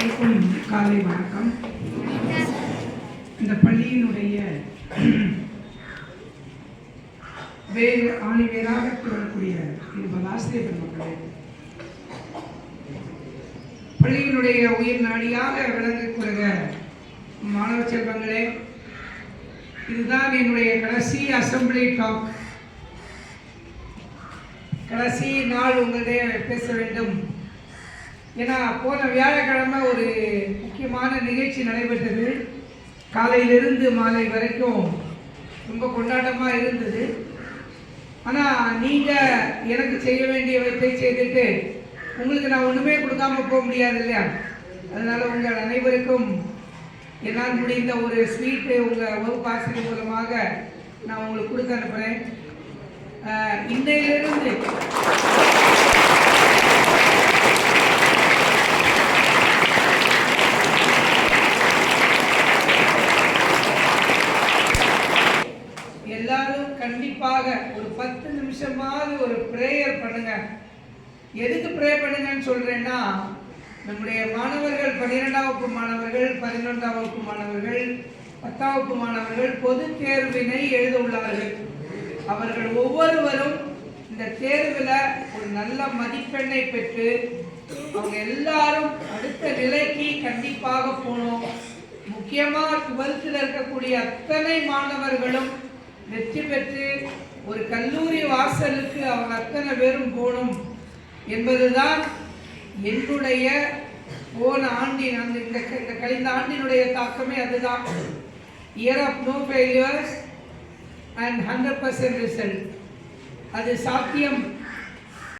அனைவருக்கும் காலை வணக்கம். இந்த பள்ளியினுடைய வேறு ஆணிவேராக தொடரக்கூடிய இருபது ஆசிரியர் பெருமக்களே பள்ளியினுடைய உயிர் நாடியாக விளங்கக்கூடிய மாணவ செல்வங்களே இதுதான் என்னுடைய கடைசி அசம்பிளி டாக் கடைசி நாள் உங்களிடையே பேச வேண்டும். ஏன்னா போன வியாழக்கிழமை ஒரு முக்கியமான நிகழ்ச்சி நடைபெற்றது. காலையிலிருந்து மாலை வரைக்கும் ரொம்ப கொண்டாட்டமாக இருந்தது. ஆனால் நீங்கள் எனக்கு செய்ய வேண்டியவற்றை செய்துட்டு உங்களுக்கு நான் ஒன்றுமே கொடுக்காம போக முடியாது இல்லையா? அதனால் உங்கள் அனைவருக்கும் என்னால் முடிந்த ஒரு ஸ்வீட்டு உங்கள் வகுப்பாசிரியர் மூலமாக நான் உங்களுக்கு கொடுத்து அனுப்புகிறேன் இன்றையிலிருந்து இன்னையிலிருந்து குறிப்பாக ஒரு பத்து நிமிஷமாவது ஒரு ப்ரேயர் பண்ணுங்க. எதுக்கு ப்ரே பண்ணுங்கன்னு சொல்றேன்னா நம்முடைய மாணவர்கள் பன்னிரெண்டாம் வகுப்பு மாணவர்கள் பதினொன்றாம் வகுப்பு மாணவர்கள் பத்தாம் வகுப்பு மாணவர்கள் பொது தேர்வினை எழுத உள்ளார்கள் அவர்கள் ஒவ்வொருவரும் இந்த தேர்வில் ஒரு நல்ல மதிப்பெண்ணை பெற்று அவங்க எல்லாரும் அடுத்த நிலைக்கு கண்டிப்பாக போகணும். முக்கியமாக டுவெல்த்தில் இருக்கக்கூடிய அத்தனை மாணவர்களும் வெற்றி பெற்று ஒரு கல்லூரி வாசலுக்கு அவங்க அத்தனை பேரும் போகணும் என்பதுதான் என்னுடைய போன ஆண்டின் அந்த இந்த க- இந்த கழிந்த ஆண்டினுடைய தாக்கமே அதுதான். Year of no failures and hundred percent result அது சாத்தியம்.